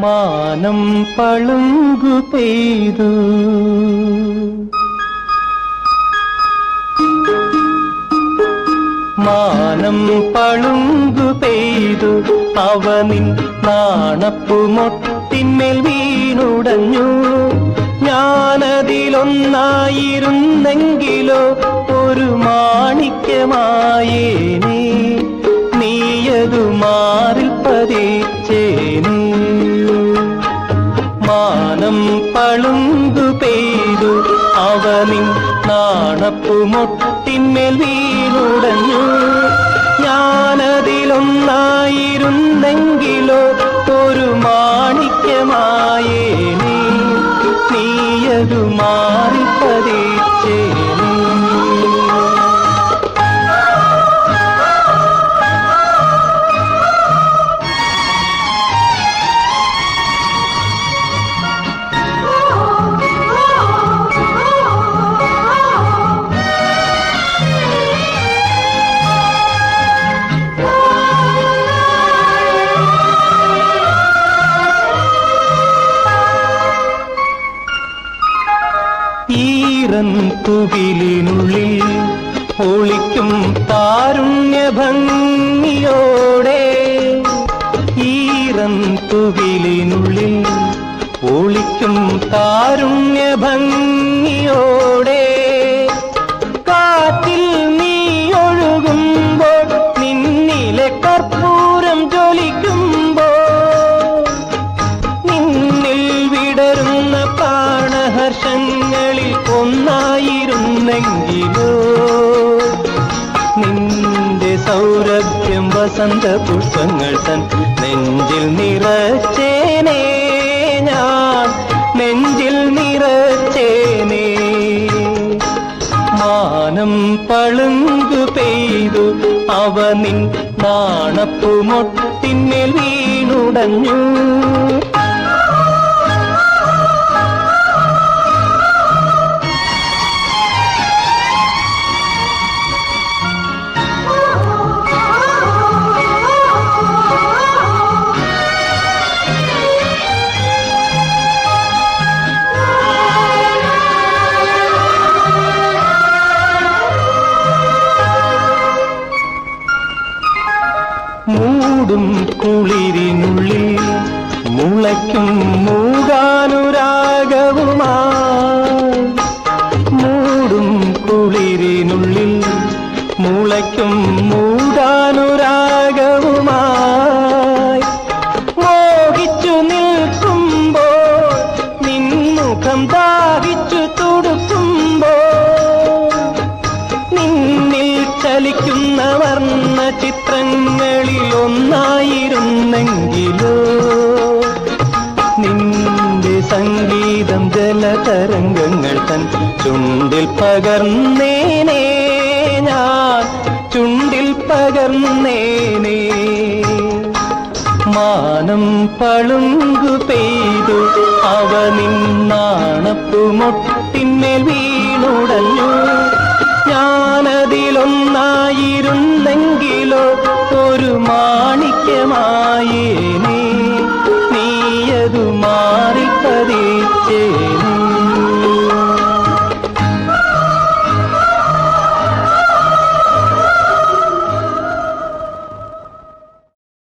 മാനം പളുങ്കു പെയ്തു. മാനം പളുങ്കു പെയ്തു. അവനിൻ നാണപ്പുമൊട്ടിന്മേൽ വീണുടഞ്ഞു ഞാനതിലൊന്നായിരുന്നെങ്കിലോ ഒരു മാണിക്യമായേനേ. നീയതു മാറിൽ പതിച്ചേനേ. പളുങ്കു പെയ്തു. അവനിൻ നാണപ്പുമൊട്ടിന്മേൽ വീടുടഞ്ഞു ഞാനതിലൊന്നായിരുന്നെങ്കിലോ ഒരു മാണിക്യമായേനേ ഈറൻ തുകിലിനുള്ളിൽ ഒളിക്കും താരുണ്യ ഭംഗിയോടെ ഈറൻ തുകിലിനുള്ളിൽ ഒളിക്കും താരുണ്യ ഒന്നായിരുന്നെങ്കിലോ നിന്റെ സൗരഭ്യം വസന്ത പുഷ്പങ്ങൾ തൻ നെഞ്ചിൽ നിറച്ചേനേ. ഞാൻ നെഞ്ചിൽ നിറച്ചേനേ. മാനം പളുങ്കു പെയ്തു അവനിൻ നാണപ്പുമൊട്ടിന്മേൽ വീണുടഞ്ഞു. മൂടും കുളിരിനുള്ളിൽ മുളയ്ക്കും മൂകാനുരാഗവുമാ. മൂടും കുളിരിനുള്ളിൽ മുളയ്ക്കും മൂടാനുരാഗവുമായി മോഹിച്ചു നിൽക്കുമ്പോൾ നിൻമുഖം ദാഹിച്ചു ചിത്രങ്ങളിൽ ഒന്നായിരുന്നെങ്കിലോ നിന്റെ സംഗീതം ജലതരംഗങ്ങൾ തൻ ചുണ്ടിൽ പകർന്നേനേ ഞാൻ ചുണ്ടിൽ പകർന്നേനേ. മാനം പളുങ്കു പെയ്തു അവ നിന്നാണപ്പുമൊട്ടിന്മേൽ വീണുടഞ്ഞു. ഞാനതിലൊന്നായിരുന്നെങ്കിലോ ഒരു മാണിക്യമായേനേ